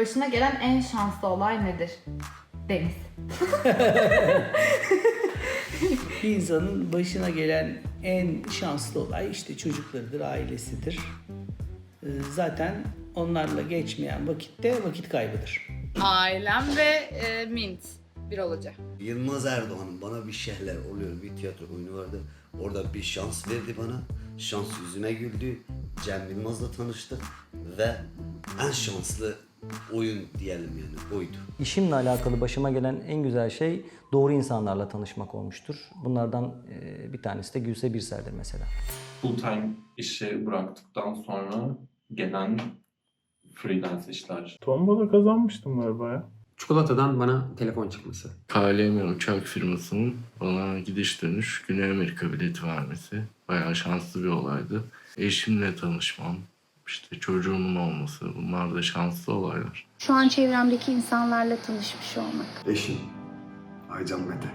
başına gelen en şanslı olay nedir? Deniz. Bir insanın başına gelen en şanslı olay işte çocuklarıdır, ailesidir. Ee, Zaten onlarla geçmeyen vakitte vakit kaybıdır. Ailem ve e, Mint. Bir olacak. Yılmaz Erdoğan'ın bana bir şeyler oluyor. Bir tiyatro oyunu vardı. Orada bir şans verdi bana. Şans yüzüne güldü. Cem Yılmaz'la tanıştık. Ve en şanslı oyun diyelim yani oydu. İşimle alakalı başıma gelen en güzel şey doğru insanlarla tanışmak olmuştur. Bunlardan e, bir tanesi de Gülse Birsel'dir mesela. full time işi bıraktıktan sonra gelen freelance işler. Tombola kazanmıştım galiba ya. Çikolatadan bana telefon çıkması. KLM uçak firmasının bana gidiş dönüş Güney Amerika bileti vermesi bayağı şanslı bir olaydı. Eşimle tanışmam, işte çocuğumun olması bunlar da şanslı olaylar. Şu an çevremdeki insanlarla tanışmış olmak. Eşim. Aycan Mete.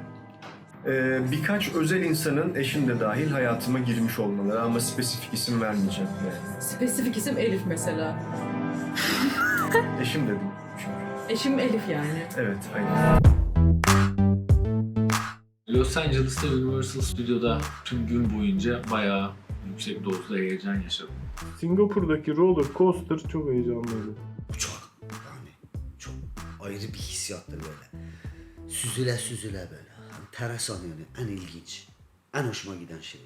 Ee, birkaç özel insanın eşim de dahil hayatıma girmiş olmaları ama spesifik isim vermeyeceğim. Yani. Spesifik isim Elif mesela. Eşim dedim çünkü. Eşim Elif yani. Evet, aynen. Los Angeles'ta Universal Studio'da tüm gün boyunca bayağı yüksek dozda heyecan yaşadım. Singapur'daki roller coaster çok heyecanlıydı. Uçak yani çok ayrı bir hissiyattır böyle. Süzüle süzüle böyle. Enteresan yani en ilginç. En hoşuma giden şeydi.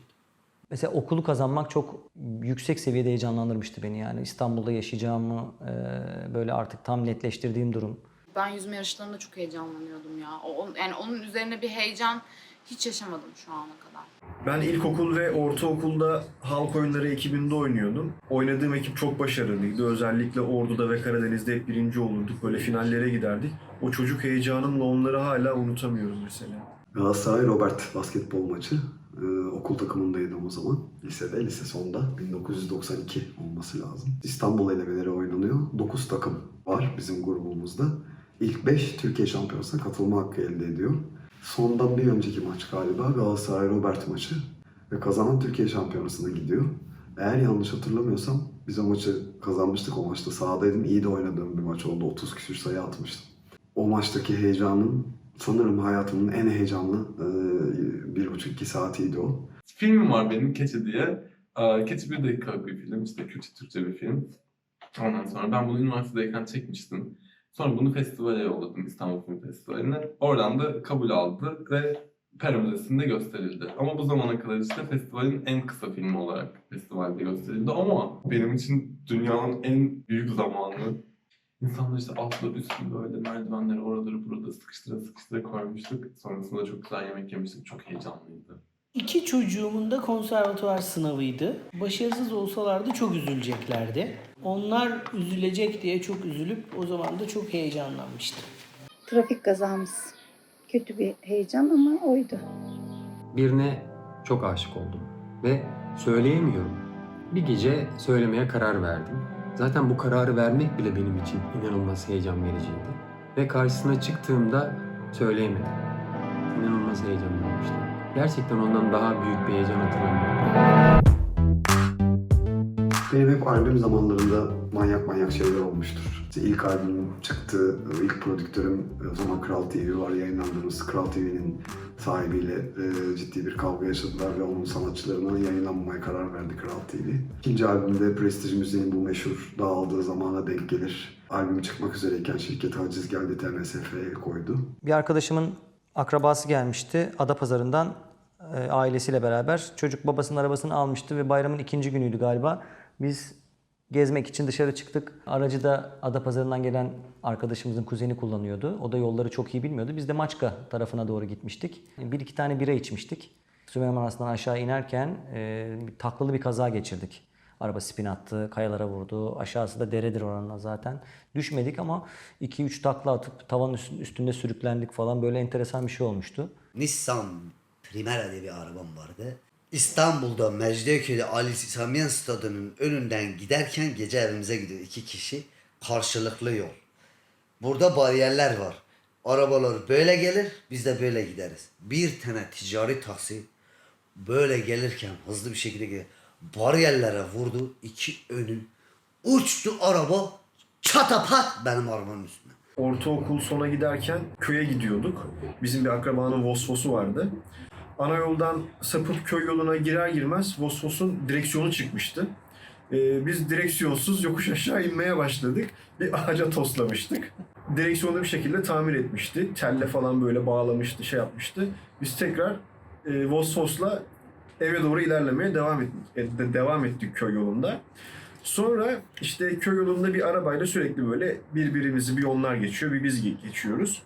Mesela okulu kazanmak çok yüksek seviyede heyecanlandırmıştı beni yani. İstanbul'da yaşayacağımı e, böyle artık tam netleştirdiğim durum. Ben yüzme yarışlarında çok heyecanlanıyordum ya. O, o- yani onun üzerine bir heyecan hiç yaşamadım şu ana kadar. Ben ilkokul ve ortaokulda halk oyunları ekibinde oynuyordum. Oynadığım ekip çok başarılıydı. Özellikle Ordu'da ve Karadeniz'de hep birinci olurduk. Böyle finallere giderdik. O çocuk heyecanımla onları hala unutamıyorum mesela. Galatasaray Robert basketbol maçı. Ee, okul takımındaydım o zaman. Lisede, lise sonda. 1992 olması lazım. İstanbul elemeleri oynanıyor. 9 takım var bizim grubumuzda. İlk 5 Türkiye Şampiyonası'na katılma hakkı elde ediyor. Sondan bir önceki maç galiba Galatasaray Robert maçı. Ve kazanan Türkiye Şampiyonası'na gidiyor. Eğer yanlış hatırlamıyorsam biz o maçı kazanmıştık. O maçta sahadaydım. İyi de oynadığım bir maç oldu. 30 küsür sayı atmıştım. O maçtaki heyecanın sanırım hayatımın en heyecanlı bir buçuk iki saatiydi o. Filmim var benim Keçi diye. Keçi bir dakikalık bir film. işte Kürtçe Türkçe bir film. Ondan sonra ben bunu üniversitedeyken çekmiştim. Sonra bunu festivale yolladım İstanbul Film Festivali'ne. Oradan da kabul aldı ve Pera Müzesi'nde gösterildi. Ama bu zamana kadar işte festivalin en kısa filmi olarak festivalde gösterildi. Ama benim için dünyanın en büyük zamanı İnsanlar işte altlı üstlü böyle merdivenleri oraları burada sıkıştıra sıkıştıra koymuştuk. Sonrasında çok güzel yemek yemiştik. Çok heyecanlıydı. İki çocuğumun da konservatuvar sınavıydı. Başarısız olsalardı çok üzüleceklerdi. Onlar üzülecek diye çok üzülüp o zaman da çok heyecanlanmıştım. Trafik kazamız. Kötü bir heyecan ama oydu. Birine çok aşık oldum ve söyleyemiyorum. Bir gece söylemeye karar verdim. Zaten bu kararı vermek bile benim için inanılmaz heyecan vericiydi. Ve karşısına çıktığımda söyleyemedim. İnanılmaz heyecanlanmıştım. Gerçekten ondan daha büyük bir heyecan hatırlamıyorum. Benim hep albüm zamanlarında manyak manyak şeyler olmuştur. İşte ilk albümüm çıktı, ilk prodüktörüm o zaman Kral TV var yayınlandığımız Kral TV'nin sahibiyle e, ciddi bir kavga yaşadılar ve onun sanatçılarına yayınlanmamaya karar verdi Kral TV. İkinci albümde Prestij Müziğin bu meşhur dağıldığı zamana denk gelir. Albüm çıkmak üzereyken şirket haciz geldi TMSF'ye koydu. Bir arkadaşımın akrabası gelmişti Adapazarı'ndan e, ailesiyle beraber. Çocuk babasının arabasını almıştı ve bayramın ikinci günüydü galiba. Biz gezmek için dışarı çıktık. Aracı da Adapazarı'ndan gelen arkadaşımızın kuzeni kullanıyordu. O da yolları çok iyi bilmiyordu. Biz de Maçka tarafına doğru gitmiştik. Bir iki tane bira içmiştik. Süleyman Manas'tan aşağı inerken e, taklalı bir kaza geçirdik. Araba spin attı, kayalara vurdu. Aşağısı da deredir oranla zaten. Düşmedik ama 2-3 takla atıp tavan üst- üstünde sürüklendik falan. Böyle enteresan bir şey olmuştu. Nissan Primera diye bir arabam vardı. İstanbul'da Mecidiyeköy'de Ali Samiyen Stadı'nın önünden giderken gece evimize gidiyor iki kişi. Karşılıklı yol. Burada bariyerler var. Arabalar böyle gelir, biz de böyle gideriz. Bir tane ticari taksi böyle gelirken hızlı bir şekilde gelir. Bariyerlere vurdu, iki önü uçtu araba çatapat benim arabanın üstüne. Ortaokul sona giderken köye gidiyorduk. Bizim bir akrabanın Vosvos'u vardı. Ana yoldan sapıp köy yoluna girer girmez Vosvos'un direksiyonu çıkmıştı. Ee, biz direksiyonsuz yokuş aşağı inmeye başladık. Bir ağaca toslamıştık. Direksiyonu bir şekilde tamir etmişti. Telle falan böyle bağlamıştı, şey yapmıştı. Biz tekrar e, Vosvos'la eve doğru ilerlemeye devam ettik, e, de- devam ettik köy yolunda. Sonra işte köy yolunda bir arabayla sürekli böyle birbirimizi bir onlar geçiyor, bir biz ge- geçiyoruz.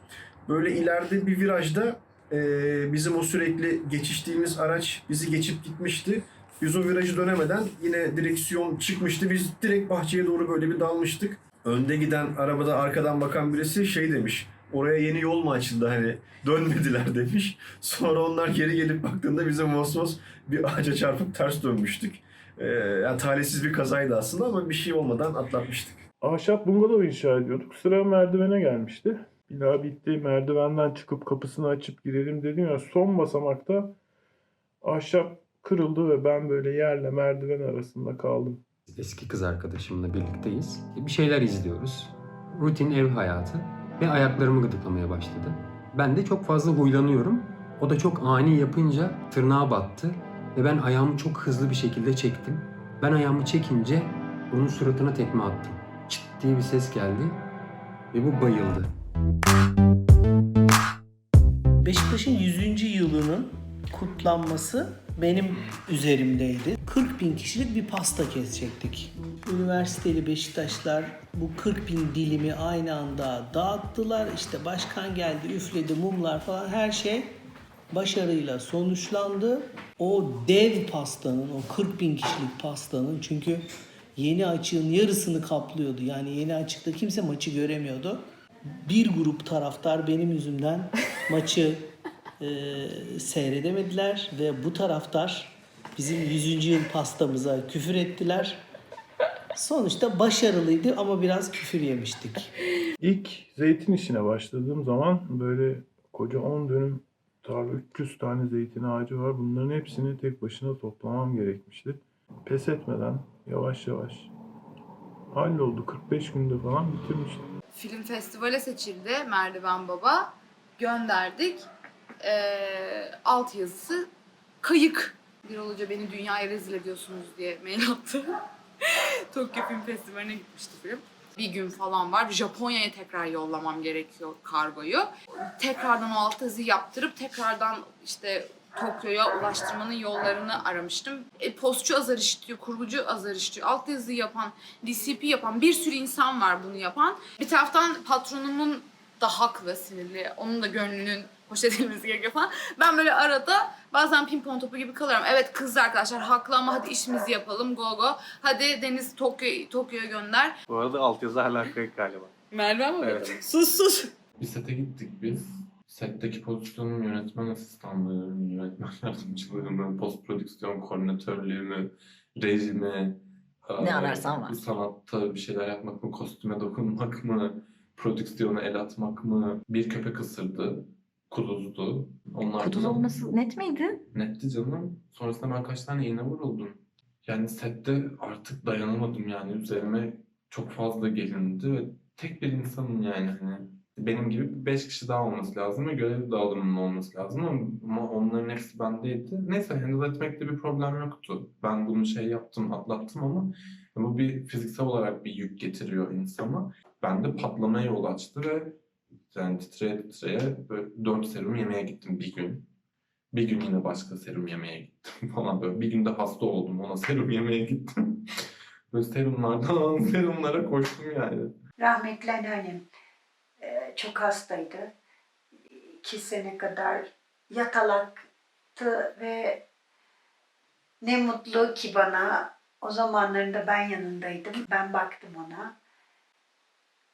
Böyle ileride bir virajda e, bizim o sürekli geçiştiğimiz araç bizi geçip gitmişti. Biz o virajı dönemeden yine direksiyon çıkmıştı. Biz direkt bahçeye doğru böyle bir dalmıştık. Önde giden arabada arkadan bakan birisi şey demiş. Oraya yeni yol mu açıldı hani dönmediler demiş. Sonra onlar geri gelip baktığında bizim Mosmos bir ağaca çarpıp ters dönmüştük. Ee, yani talihsiz bir kazaydı aslında ama bir şey olmadan atlatmıştık. Ahşap bungalov inşa ediyorduk. Sıra merdivene gelmişti. Bina bitti. Merdivenden çıkıp kapısını açıp girelim dedim ya. Son basamakta ahşap kırıldı ve ben böyle yerle merdiven arasında kaldım. Eski kız arkadaşımla birlikteyiz. Bir şeyler izliyoruz. Rutin ev hayatı ve ayaklarımı gıdıklamaya başladı. Ben de çok fazla huylanıyorum. O da çok ani yapınca tırnağa battı ve ben ayağımı çok hızlı bir şekilde çektim. Ben ayağımı çekince onun suratına tekme attım. Çıt diye bir ses geldi ve bu bayıldı. Beşiktaş'ın 100. yılının kutlanması benim üzerimdeydi. 40 bin kişilik bir pasta kesecektik. Üniversiteli Beşiktaşlar bu 40 bin dilimi aynı anda dağıttılar. İşte başkan geldi, üfledi, mumlar falan her şey başarıyla sonuçlandı. O dev pastanın, o 40 bin kişilik pastanın çünkü yeni açığın yarısını kaplıyordu. Yani yeni açıkta kimse maçı göremiyordu. Bir grup taraftar benim yüzümden maçı e, seyredemediler ve bu taraftar bizim 100. yıl pastamıza küfür ettiler. Sonuçta başarılıydı ama biraz küfür yemiştik. İlk zeytin işine başladığım zaman böyle koca 10 dönüm tarla 300 tane zeytin ağacı var. Bunların hepsini tek başına toplamam gerekmişti. Pes etmeden yavaş yavaş halloldu. 45 günde falan bitirmiştim. Film festivale seçildi Merdiven Baba. Gönderdik. Ee, alt yazısı kayık. Bir olunca beni dünyaya rezil ediyorsunuz diye mail attı. Tokyo Film Festivali'ne gitmişti film. Bir gün falan var. Japonya'ya tekrar yollamam gerekiyor kargoyu. Tekrardan o alt yazıyı yaptırıp tekrardan işte Tokyo'ya ulaştırmanın yollarını aramıştım. E, postçu azar işitiyor, kurgucu azar işitiyor, alt yazıyı yapan, DCP yapan bir sürü insan var bunu yapan. Bir taraftan patronumun da haklı, sinirli, onun da gönlünün hoş edilmesi gerekiyor falan. Ben böyle arada bazen pimpon topu gibi kalıyorum. Evet kız arkadaşlar haklı ama hadi işimizi yapalım go go. Hadi Deniz Tokyo, Tokyo'ya gönder. Bu arada altyazı hala kayık galiba. Merve mi? Evet. Sus sus. Bir sete gittik biz. Setteki pozisyonum yönetmen asistanlığı, yönetmen yardımcılığımı, post prodüksiyon koordinatörlüğümü, rejimi, Ne ararsan var. Sanatta bir şeyler yapmak mı, kostüme dokunmak mı, prodüksiyona el atmak mı? Bir köpek ısırdı, kuduzdu. Onlar Kuduz olması net miydi? Netti canım. Sonrasında ben kaç tane iğne vuruldum. Yani sette artık dayanamadım yani. Üzerime çok fazla gelindi ve tek bir insanım yani hani. Benim gibi 5 kişi daha olması lazım ve görev dağılımının olması lazım ama- onların hepsi bendeydi. Neyse handle etmekte bir problem yoktu. Ben bunu şey yaptım, atlattım ama bu bir fiziksel olarak bir yük getiriyor insana. Bende patlamaya yol açtı ve yani titreye titreye böyle 4 serum yemeye gittim bir gün. Bir gün yine başka serum yemeye gittim falan böyle. Bir günde hasta oldum ona serum yemeye gittim. Böyle serumlardan serumlara koştum yani. Rahmetli anneannem e, çok hastaydı. İki sene kadar yatalaktı ve ne mutlu ki bana. O zamanlarında ben yanındaydım. Ben baktım ona.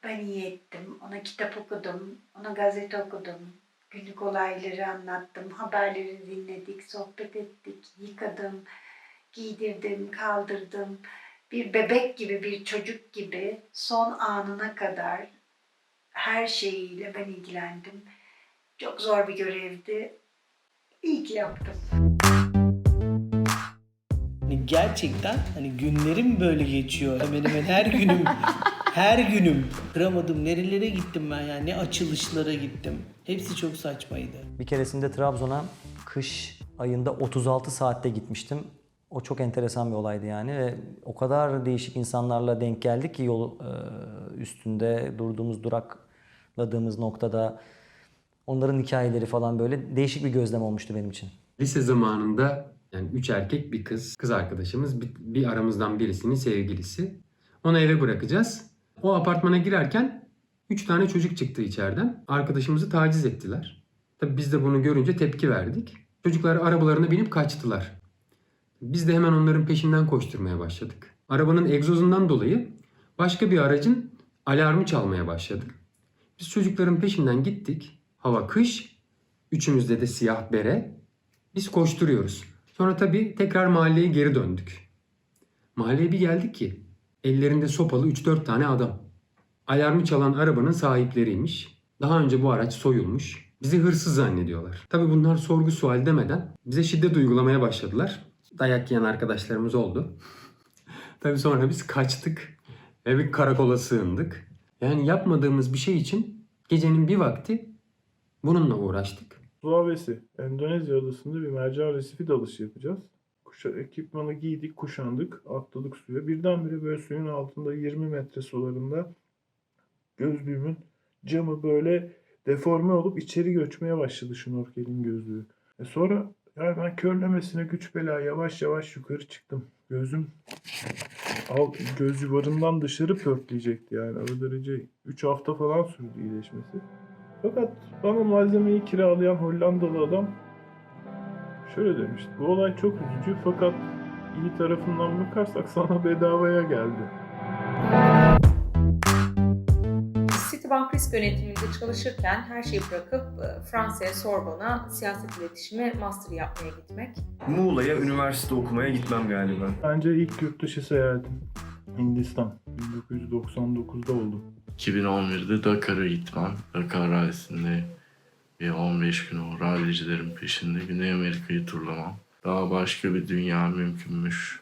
Ben iyi ettim. Ona kitap okudum. Ona gazete okudum. Günlük olayları anlattım. Haberleri dinledik. Sohbet ettik. Yıkadım. Giydirdim. Kaldırdım. Bir bebek gibi, bir çocuk gibi son anına kadar her şeyiyle ben ilgilendim. Çok zor bir görevdi. İyi ki yaptım. Hani gerçekten hani günlerim böyle geçiyor. Hemen hemen her günüm Her günüm kıramadım. Nerelere gittim ben yani ne açılışlara gittim. Hepsi çok saçmaydı. Bir keresinde Trabzon'a kış ayında 36 saatte gitmiştim. O çok enteresan bir olaydı yani ve o kadar değişik insanlarla denk geldik ki yol e, üstünde durduğumuz durakladığımız noktada onların hikayeleri falan böyle değişik bir gözlem olmuştu benim için. Lise zamanında yani üç erkek bir kız, kız arkadaşımız bir, bir aramızdan birisinin sevgilisi. Onu eve bırakacağız. O apartmana girerken üç tane çocuk çıktı içeriden. Arkadaşımızı taciz ettiler. Tabii biz de bunu görünce tepki verdik. Çocuklar arabalarına binip kaçtılar. Biz de hemen onların peşinden koşturmaya başladık. Arabanın egzozundan dolayı başka bir aracın alarmı çalmaya başladı. Biz çocukların peşinden gittik. Hava kış. Üçümüzde de siyah bere. Biz koşturuyoruz. Sonra tabii tekrar mahalleye geri döndük. Mahalleye bir geldik ki ellerinde sopalı 3-4 tane adam. Alarmı çalan arabanın sahipleriymiş. Daha önce bu araç soyulmuş. Bizi hırsız zannediyorlar. Tabii bunlar sorgu sual demeden bize şiddet uygulamaya başladılar. Dayak yiyen arkadaşlarımız oldu. Tabii sonra biz kaçtık ve bir karakola sığındık. Yani yapmadığımız bir şey için gecenin bir vakti bununla uğraştık. Sulawesi, Endonezya adasında bir mercan resifi dalışı yapacağız. Kuşa, ekipmanı giydik, kuşandık, atladık suya. Birdenbire böyle suyun altında 20 metre sularında gözlüğümün camı böyle deforme olup içeri göçmeye başladı şnorkelin gözlüğü. E sonra yani ben körlemesine güç bela yavaş yavaş yukarı çıktım. Gözüm al, göz yuvarından dışarı pörtleyecekti yani. O derece 3 hafta falan sürdü iyileşmesi. Fakat bana malzemeyi kiralayan Hollandalı adam şöyle demişti. Bu olay çok üzücü fakat iyi tarafından bakarsak sana bedavaya geldi. Citibank Risk Yönetimi'nde çalışırken her şeyi bırakıp e, Fransa'ya Sorbonne'a siyaset iletişimi master yapmaya gitmek. Muğla'ya üniversite okumaya gitmem galiba. Bence ilk yurt dışı seyahatim Hindistan 1999'da oldu. 2011'de Dakar'a gitmem. Dakar rallisinde bir 15 gün o rallicilerin peşinde Güney Amerika'yı turlamam. Daha başka bir dünya mümkünmüş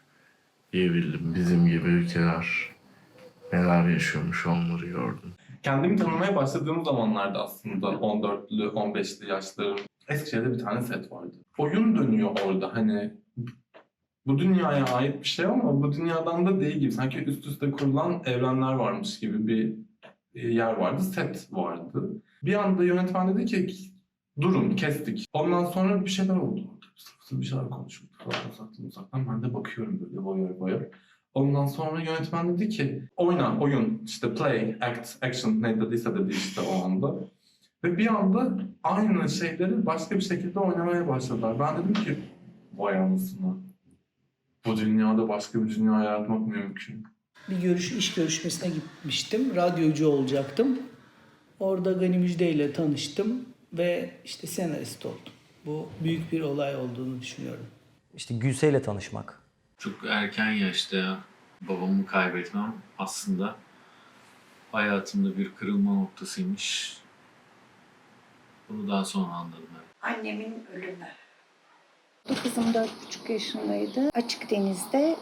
diyebildim. Bizim gibi ülkeler neler yaşıyormuş onları gördüm. Kendimi tanımaya başladığım zamanlarda aslında 14'lü, 15'li yaşlarım. Eskişehir'de bir tane set vardı. Oyun dönüyor orada hani bu dünyaya ait bir şey ama bu dünyadan da değil gibi. Sanki üst üste kurulan evrenler varmış gibi bir e, yer vardı. Set vardı. Bir anda yönetmen dedi ki durun kestik. Ondan sonra bir şeyler oldu. Bir şeyler konuşuldu falan uzaktan uzaktan. Ben de bakıyorum böyle boyar boyar. Ondan sonra yönetmen dedi ki oyna, oyun, işte play, act, action ne dediyse dedi işte o anda. Ve bir anda aynı şeyleri başka bir şekilde oynamaya başladılar. Ben dedim ki vay anasını. Bu dünyada başka bir dünya yaratmak mümkün. Bir görüş, iş görüşmesine gitmiştim. Radyocu olacaktım. Orada Gani Müjde ile tanıştım ve işte senarist oldum. Bu büyük bir olay olduğunu düşünüyorum. İşte Gülse'yle tanışmak. Çok erken yaşta babamı kaybetmem aslında hayatımda bir kırılma noktasıymış. Bunu daha sonra anladım. Annemin ölümü. Kızım 4,5 yaşındaydı. Açık denizde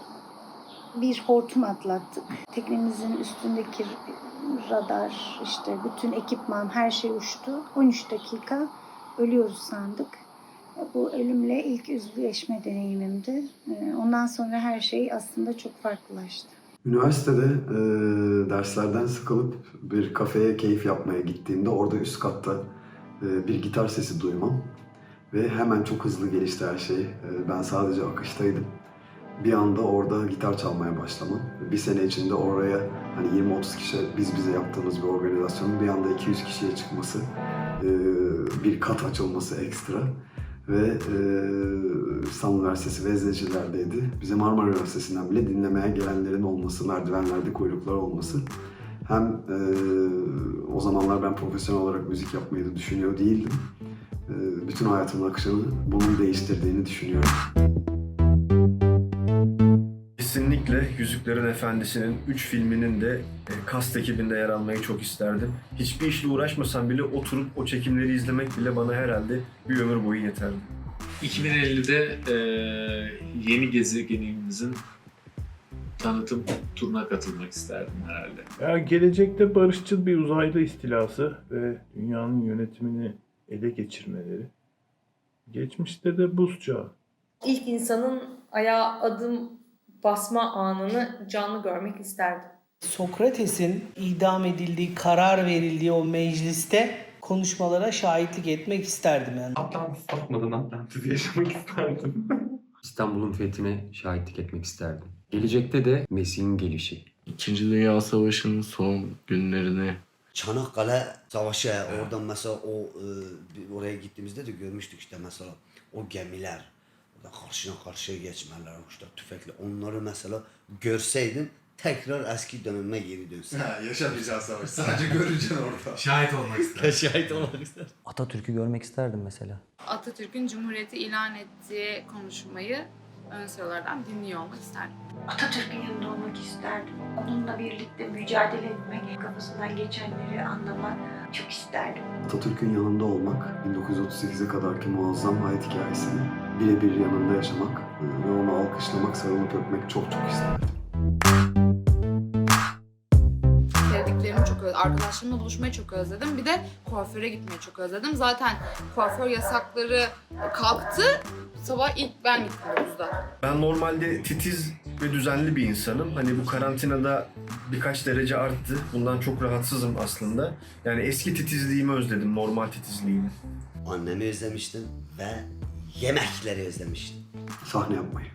bir hortum atlattık. Teknemizin üstündeki radar, işte bütün ekipman, her şey uçtu. 13 dakika ölüyoruz sandık. Bu ölümle ilk yüzleşme deneyimimdi. Ee, Ondan sonra her şey aslında çok farklılaştı. Üniversitede e, derslerden sıkılıp bir kafeye keyif yapmaya gittiğimde orada üst katta e, bir gitar sesi duymam ve hemen çok hızlı gelişti her şey. E, ben sadece akıştaydım. Bir anda orada gitar çalmaya başlamam. Bir sene içinde oraya hani 20-30 kişi biz bize yaptığımız bir organizasyonun bir anda 200 kişiye çıkması, e, bir kat açılması ekstra ve e, İstanbul Üniversitesi Vezneciler'deydi. Bize Marmara Üniversitesi'nden bile dinlemeye gelenlerin olması, merdivenlerde kuyruklar olması. Hem e, o zamanlar ben profesyonel olarak müzik yapmayı da düşünüyor değildim. E, bütün hayatımın akışını bunun değiştirdiğini düşünüyorum. Kesinlikle Yüzüklerin Efendisi'nin 3 filminin de e, cast ekibinde yer almayı çok isterdim. Hiçbir işle uğraşmasam bile oturup o çekimleri izlemek bile bana herhalde bir ömür boyu yeterdi. 2050'de eee, yeni gezegenimizin tanıtım turuna katılmak isterdim herhalde. Ya gelecekte barışçıl bir uzaylı istilası ve dünyanın yönetimini ele geçirmeleri. Geçmişte de buz çağı. İlk insanın ayağa adım basma anını canlı görmek isterdim. Sokrates'in idam edildiği, karar verildiği o mecliste konuşmalara şahitlik etmek isterdim yani. Atlantis batmadan Atlantis'i yaşamak isterdim. İstanbul'un fethine şahitlik etmek isterdim. Gelecekte de Mesih'in gelişi. İkinci Dünya Savaşı'nın son günlerini Çanakkale Savaşı oradan mesela o e, oraya gittiğimizde de görmüştük işte mesela o gemiler orada karşına karşıya geçmeler işte tüfekle onları mesela görseydin tekrar eski döneme geri dönsen. Ha, yaşamayacaksın savaş. Sadece göreceksin orada. Şahit olmak ister. Şahit olmak ister. Atatürk'ü görmek isterdim mesela. Atatürk'ün Cumhuriyeti ilan ettiği konuşmayı ön sıralardan dinliyor olmak isterdim. Atatürk'ün yanında olmak isterdim. Onunla birlikte mücadele etmek, kafasından geçenleri anlamak çok isterdim. Atatürk'ün yanında olmak, 1938'e kadarki muazzam hayat hikayesini birebir yanında yaşamak e, ve onu alkışlamak, sarılıp öpmek çok çok isterdim. Sevdiklerimi çok özledim. Arkadaşlarımla buluşmayı çok özledim. Bir de kuaföre gitmeyi çok özledim. Zaten kuaför yasakları kalktı. Sabah ilk ben gittim 9'da. Ben normalde titiz ve düzenli bir insanım. Hani bu karantinada birkaç derece arttı. Bundan çok rahatsızım aslında. Yani eski titizliğimi özledim, normal titizliğimi. Annemi özlemiştim ve yemekleri özlemiştim. Sahne yapmayı.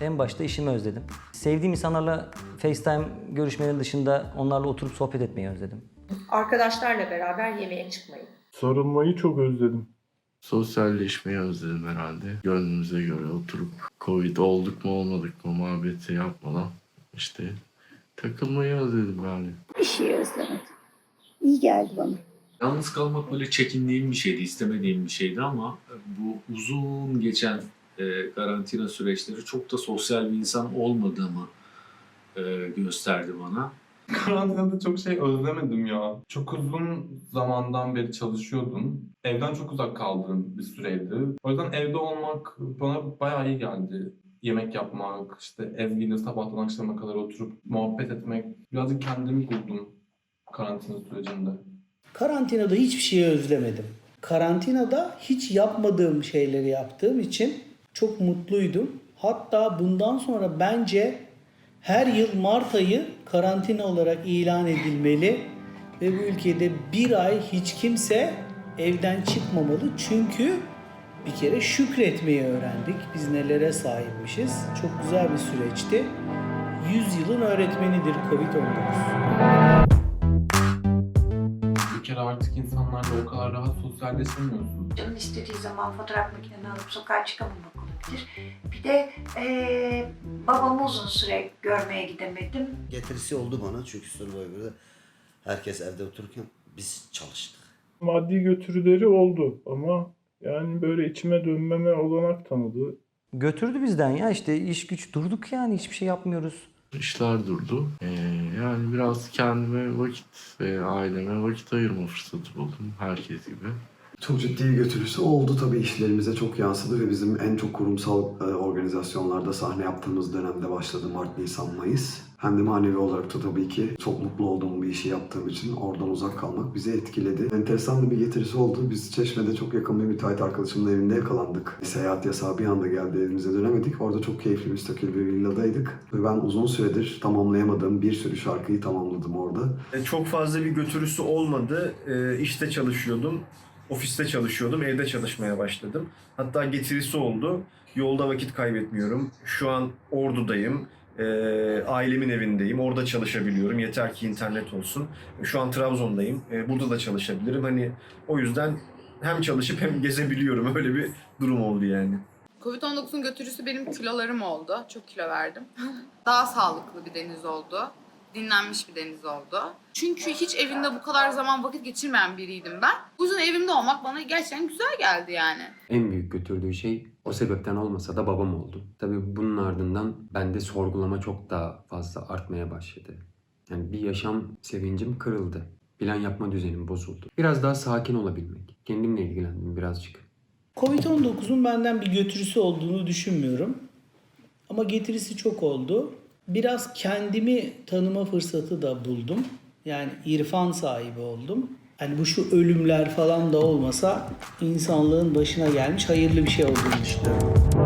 En başta işimi özledim. Sevdiğim insanlarla FaceTime görüşmenin dışında onlarla oturup sohbet etmeyi özledim. Arkadaşlarla beraber yemeğe çıkmayı. Sarılmayı çok özledim. sosyalleşmeyi özledim herhalde. Gönlümüze göre oturup Covid olduk mu olmadık mı muhabbeti yapmadan işte takılmayı özledim yani. Bir şey özlemedim. İyi geldi bana. Yalnız kalmak böyle çekindiğim bir şeydi, istemediğim bir şeydi ama bu uzun geçen e, karantina süreçleri çok da sosyal bir insan olmadığımı e, gösterdi bana. Karantinada çok şey özlemedim ya. Çok uzun zamandan beri çalışıyordum. Evden çok uzak kaldığım bir süreydi. O yüzden evde olmak bana bayağı iyi geldi. Yemek yapmak, işte evgiyle sabahtan akşama kadar oturup muhabbet etmek. Birazcık kendimi buldum karantina sürecinde. Karantinada hiçbir şeyi özlemedim. Karantinada hiç yapmadığım şeyleri yaptığım için çok mutluydum. Hatta bundan sonra bence her yıl Mart ayı karantina olarak ilan edilmeli ve bu ülkede bir ay hiç kimse evden çıkmamalı. Çünkü bir kere şükretmeyi öğrendik. Biz nelere sahipmişiz. Çok güzel bir süreçti. 100 yılın öğretmenidir Covid-19. Kere artık insanlarla o kadar rahat sosyalleşemiyorsun. Canın istediği zaman fotoğraf makineni alıp sokağa çıkamamak olabilir. Bir de eee babamı uzun süre görmeye gidemedim. Getirisi oldu bana çünkü Survivor'da herkes evde otururken biz çalıştık. Maddi götürüleri oldu ama yani böyle içime dönmeme olanak tanıdı. Götürdü bizden ya işte iş güç durduk yani hiçbir şey yapmıyoruz. İşler durdu. Ee, yani biraz kendime vakit ve aileme vakit ayırma fırsatı buldum herkes gibi. Çok ciddi götürüsü oldu tabii işlerimize çok yansıdı ve bizim en çok kurumsal e, organizasyonlarda sahne yaptığımız dönemde başladı Mart, Nisan, Mayıs. Hem de manevi olarak da tabii ki çok mutlu olduğum bir işi yaptığım için oradan uzak kalmak bizi etkiledi. Enteresan da bir getirisi oldu. Biz Çeşme'de çok yakın bir müteahhit arkadaşımın evinde yakalandık. Seyahat yasağı bir anda geldi evimize dönemedik. Orada çok keyifli müstakil bir villadaydık. Ve ben uzun süredir tamamlayamadığım bir sürü şarkıyı tamamladım orada. E, Çok fazla bir götürüsü olmadı. E, işte çalışıyordum, ofiste çalışıyordum, evde çalışmaya başladım. Hatta getirisi oldu. Yolda vakit kaybetmiyorum. Şu an Ordu'dayım. E, ailemin evindeyim. Orada çalışabiliyorum. Yeter ki internet olsun. Şu an Trabzon'dayım. E, burada da çalışabilirim. Hani o yüzden hem çalışıp hem gezebiliyorum. Öyle bir durum oldu yani. Covid-19'un götürüsü benim kilolarım oldu. Çok kilo verdim. Daha sağlıklı bir deniz oldu. Dinlenmiş bir deniz oldu. Çünkü hiç evinde bu kadar zaman vakit geçirmeyen biriydim ben. Bu yüzden evimde olmak bana gerçekten güzel geldi yani. En büyük götürdüğü şey o sebepten olmasa da babam oldu. Tabii bunun ardından bende sorgulama çok daha fazla artmaya başladı. Yani bir yaşam sevincim kırıldı. Plan yapma düzenim bozuldu. Biraz daha sakin olabilmek. Kendimle ilgilendim birazcık. Covid-19'un benden bir götürüsü olduğunu düşünmüyorum. Ama getirisi çok oldu. Biraz kendimi tanıma fırsatı da buldum. Yani irfan sahibi oldum. Hani bu şu ölümler falan da olmasa insanlığın başına gelmiş hayırlı bir şey olduğunu düşünüyorum.